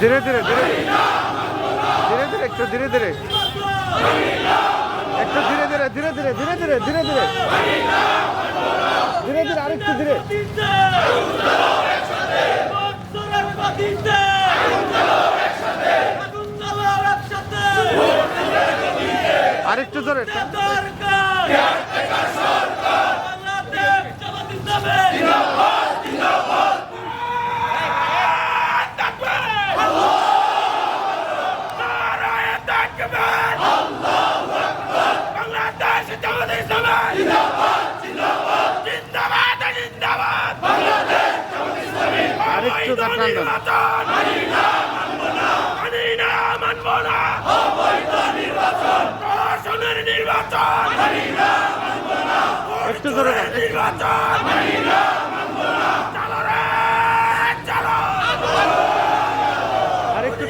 ধীরে ধীরে ধীরে। ধীরে ধীরে, একটু ধীরে ধীরে। একটু ধীরে ধীরে ধীরে ধীরে ধীরে ধীরে ধীরে ধীরে। ধীরে ধীরে, আরেকটু ধীরে। আরেকটু ধরে বাংলাদেশ জামাত জিন্দাবাদ জিন্দাবাদ জিন্দাবাদ জিন্দাবাদ বাংলাদেশ জামাত ইসলামী আরেকটু দেখান মানি না একটু জোরে নির্বাচন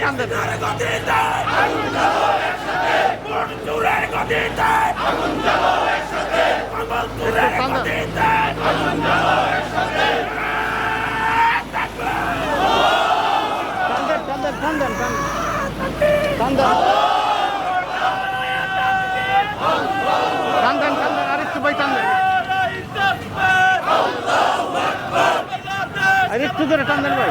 আন্দোলন আরেকটু ভাই টানবেন আরেকটু ধরে টানবেন ভাই।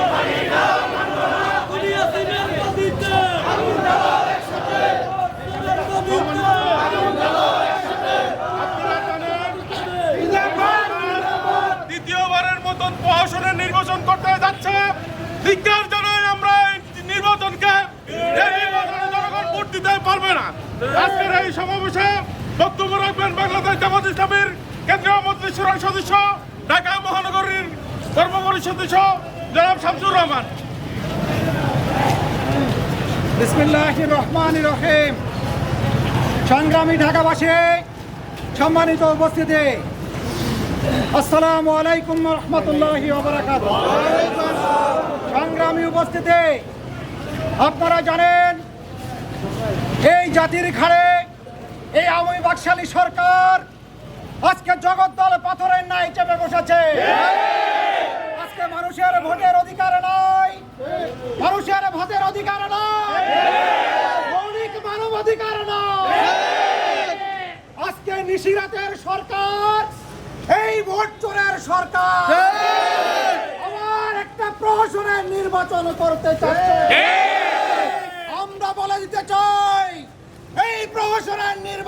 দিতে পারবে না। আজকের এই সমাবেশে বক্তব্য রাখবেন বাংলাদেশ জামাত ইসলামের কেন্দ্রীয় মন্ত্রী মন্ত্রিসভার সদস্য, ঢাকা মহানগরীর কর্ম পরিষদ সদস্য, জনাব শামসুর রহমান। রহমান রহিম। সংগ্রামী ঢাকাবাসী, সম্মানিত উপস্থিতি। আসসালামু আলাইকুম রহমতুল্লাহ সংগ্রামী উপস্থিতি, আপনারা জানেন এই জাতির ঘাড়ে এই আওয়ামী বাকশালী সরকার আজকে জগদ্দল পাথরের নাই চেপে বসেছে। আজকে মানুষের ভোটের অধিকার নাই। মানুষের ভোটের অধিকার নাই। মৌলিক মানব অধিকার নাই। আজকে নিশিরাতের সরকার এই ভোট চোরের সরকার আমার একটা প্রহসনের নির্বাচন করতে চাচ্ছে। আমরা বলে দিতে চাই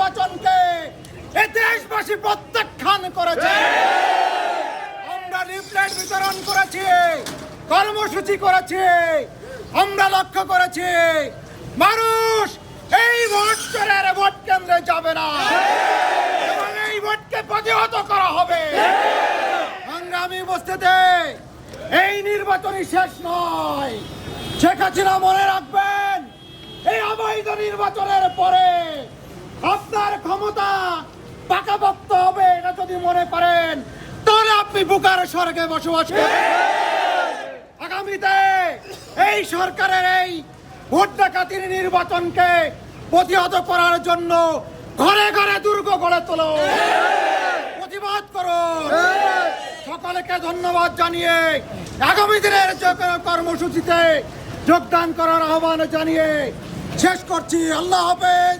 নির্বাচনকে দেশবাসী প্রত্যাখ্যান করেছে। আমরা লিফলেট বিতরণ করেছি, কর্মসূচি করেছি, আমরা লক্ষ্য করেছি, মানুষ এই ভোট চোরের ভোট কেন্দ্রে যাবে না। এবং এই ভোটকে প্রতিহত করা হবে। সংগ্রামী উপস্থিতি এই নির্বাচনই শেষ নয়। শেখ হাসিনা মনে রাখবেন, এই অবৈধ নির্বাচনের পরে আপনার ক্ষমতা পাকাপোক্ত হবে এটা যদি মনে করেন, তাহলে আপনি বুকার স্বর্গে বসবাস আগামীতে এই সরকারের এই ভোট ডাকাতির নির্বাচনকে প্রতিহত করার জন্য ঘরে ঘরে দুর্গ গড়ে তোলো। প্রতিবাদ করো। সকলকে ধন্যবাদ জানিয়ে আগামী দিনের কর্মসূচিতে যোগদান করার আহ্বান জানিয়ে শেষ করছি। আল্লাহ হাফেজ।